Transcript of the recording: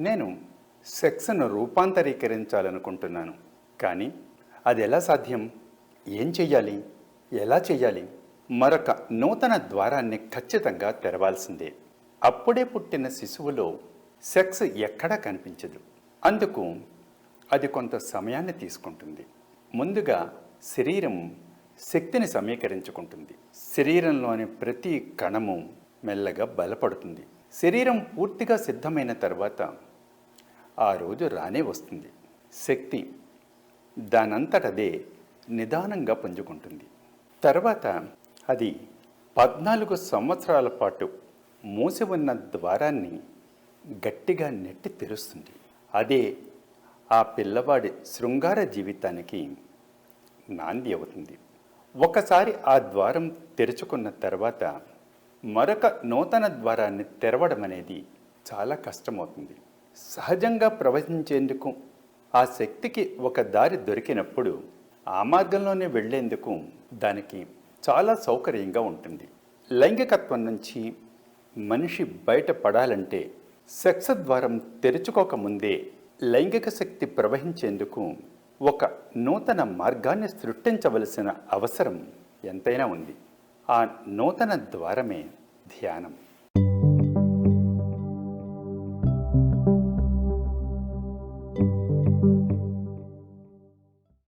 నేను సెక్స్ను రూపాంతరీకరించాలనుకుంటున్నాను. కానీ అది ఎలా సాధ్యం? ఏం చెయ్యాలి? ఎలా చెయ్యాలి? మరొక నూతన ద్వారాన్ని ఖచ్చితంగా తెరవాల్సిందే. అప్పుడే పుట్టిన శిశువులో సెక్స్ ఎక్కడా కనిపించదు. అందుకు అది కొంత సమయాన్ని తీసుకుంటుంది. ముందుగా శరీరం శక్తిని సమీకరించుకుంటుంది. శరీరంలోని ప్రతి కణము మెల్లగా బలపడుతుంది. శరీరం పూర్తిగా సిద్ధమైన తర్వాత ఆ రోజు రానే వస్తుంది. శక్తి దానంతటదే నిదానంగా పుంజుకుంటుంది. తర్వాత అది పద్నాలుగు సంవత్సరాల పాటు మూసి ఉన్న ద్వారాన్ని గట్టిగా నెట్టి తెరుస్తుంది. అదే ఆ పిల్లవాడి శృంగార జీవితానికి నాంది అవుతుంది. ఒకసారి ఆ ద్వారం తెరుచుకున్న తర్వాత మరొక నూతన ద్వారాన్ని తెరవడం అనేది చాలా కష్టమవుతుంది. సహజంగా ప్రవహించేందుకు ఆ శక్తికి ఒక దారి దొరికినప్పుడు ఆ మార్గంలోనే వెళ్ళేందుకు దానికి చాలా సౌకర్యంగా ఉంటుంది. లైంగికత్వం నుంచి మనిషి బయటపడాలంటే సెక్స్ ద్వారం తెరుచుకోకముందే లైంగిక శక్తి ప్రవహించేందుకు ఒక నూతన మార్గాన్ని సృష్టించవలసిన అవసరం ఎంతైనా ఉంది. ఆ నూతన ద్వారమే ధ్యానం.